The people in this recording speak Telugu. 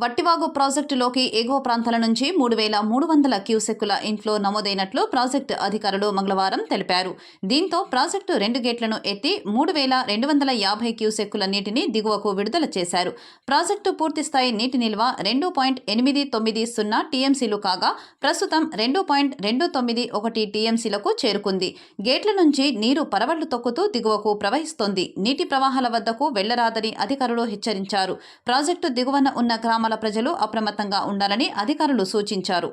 వట్టివాగు ప్రాజెక్టులోకి ఎగువ ప్రాంతాల నుంచి మూడు వేల మూడు వందల క్యూసెక్కుల ఇన్ఫ్లో నమోదైనట్లు ప్రాజెక్టు అధికారులు మంగళవారం తెలిపారు. దీంతో ప్రాజెక్టు రెండు గేట్లను ఎత్తి మూడు వేల రెండు వందల యాభై క్యూసెక్కుల నీటిని దిగువకు విడుదల చేశారు. ప్రాజెక్టు పూర్తిస్థాయి నీటి నిల్వ రెండు పాయింట్ ఎనిమిది తొమ్మిది సున్నా టీఎంసీలు కాగా ప్రస్తుతం రెండు పాయింట్ రెండు తొమ్మిది ఒకటి టీఎంసీలకు చేరుకుంది. గేట్ల నుంచి నీరు పరవళ్ళు తొక్కుతూ దిగువకు ప్రవహిస్తోంది. నీటి ప్రవాహాల వద్దకు వెళ్ళరాదని అధికారులు హెచ్చరించారు. ప్రాజెక్టు దిగువన ఉన్న గ్రామాల ప్రజలు అప్రమత్తంగా ఉండాలని అధికారులు సూచించారు.